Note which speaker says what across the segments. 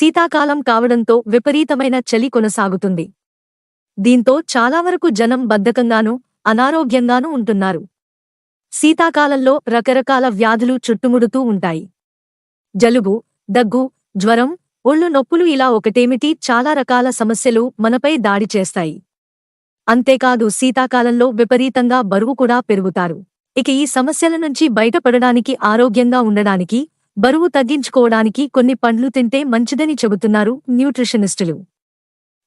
Speaker 1: శీతాకాలం కావడంతో విపరీతమైన చలి కొనసాగుతుంది. దీంతో చాలావరకు జనం బద్ధకంగానూ అనారోగ్యంగానూ ఉంటున్నారు. శీతాకాలంలో రకరకాల వ్యాధులు చుట్టుముడుతూ ఉంటాయి. జలుబు దగ్గు జ్వరం ఒళ్ళు నొప్పులు ఇలా ఒకటేమిటి చాలా రకాల సమస్యలు మనపై దాడి చేస్తాయి. అంతేకాదు శీతాకాలంలో విపరీతంగా బరువు కూడా పెరుగుతారు. ఇక ఈ సమస్యల నుంచి బయటపడడానికి ఆరోగ్యంగా ఉండడానికి బరువు తగ్గించుకోవడానికి కొన్ని పండ్లు తింటే మంచిదని చెబుతున్నారు న్యూట్రిషనిస్టులు.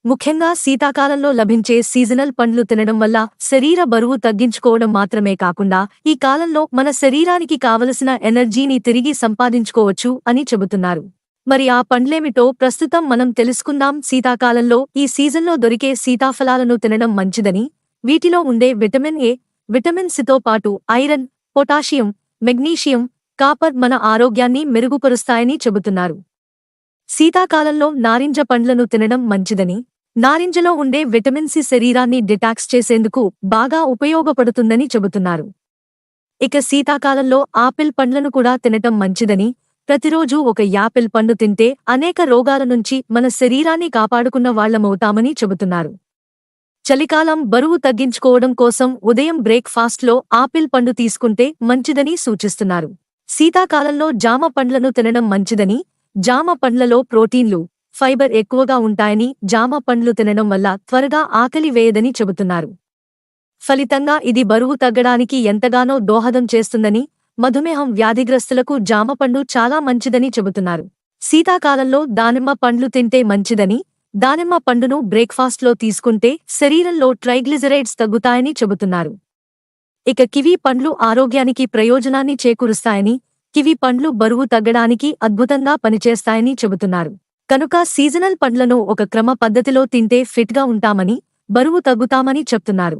Speaker 1: ముఖ్యంగా శీతాకాలంలో లభించే సీజనల్ పండ్లు తినడం వల్ల శరీర బరువు తగ్గించుకోవడం మాత్రమే కాకుండా ఈ కాలంలో మన శరీరానికి కావలసిన ఎనర్జీని తిరిగి సంపాదించుకోవచ్చు అని చెబుతున్నారు. మరి ఆ పండ్లేమిటో ప్రస్తుతం మనం తెలుసుకుందాం. శీతాకాలంలో ఈ సీజన్లో దొరికే సీతాఫలాలను తినడం మంచిదని వీటిలో ఉండే విటమిన్ ఏ విటమిన్ సితో పాటు ఐరన్ పొటాషియం మెగ్నీషియం కాపర్ మన ఆరోగ్యాన్ని మెరుగుపరుస్తాయని చెబుతున్నారు. శీతాకాలంలో నారింజ పండ్లను తినడం మంచిదని నారింజలో ఉండే విటమిన్ సి శరీరాన్ని డిటాక్స్ చేసేందుకు బాగా ఉపయోగపడుతుందని చెబుతున్నారు. ఇక శీతాకాలంలో ఆపిల్ పండ్లను కూడా తినటం మంచిదని ప్రతిరోజూ ఒక యాపిల్ పండు తింటే అనేక రోగాల నుంచి మన శరీరాన్ని కాపాడుకున్న వాళ్ళమవుతామని చెబుతున్నారు. చలికాలం బరువు తగ్గించుకోవడం కోసం ఉదయం బ్రేక్ఫాస్ట్లో ఆపిల్ పండు తీసుకుంటే మంచిదని సూచిస్తున్నారు. శీతాకాలంలో జామ పండ్లను తినడం మంచిదని జామ పండ్లలో ప్రోటీన్లు ఫైబర్ ఎక్కువగా ఉంటాయని జామ పండ్లు తినడం వల్ల త్వరగా ఆకలి వేయదని చెబుతున్నారు. ఫలితంగా ఇది బరువు తగ్గడానికి ఎంతగానో దోహదం చేస్తుందని మధుమేహం వ్యాధిగ్రస్తులకు జామపండు చాలా మంచిదని చెబుతున్నారు. శీతాకాలంలో దానిమ్మ పండ్లు తింటే మంచిదని దానిమ్మ పండును బ్రేక్ఫాస్ట్లో తీసుకుంటే శరీరంలో ట్రైగ్లిజరైడ్స్ తగ్గుతాయని చెబుతున్నారు. ఇక కివీ పండ్లు ఆరోగ్యానికి ప్రయోజనాన్ని చేకూరుస్తాయని కివి పండ్లు బరువు తగ్గడానికి అద్భుతంగా పనిచేస్తాయని చెబుతున్నారు. కనుక సీజనల్ పండ్లను ఒక క్రమ పద్ధతిలో తింటే ఫిట్గా ఉంటామని బరువు తగ్గుతామని చెప్తున్నారు.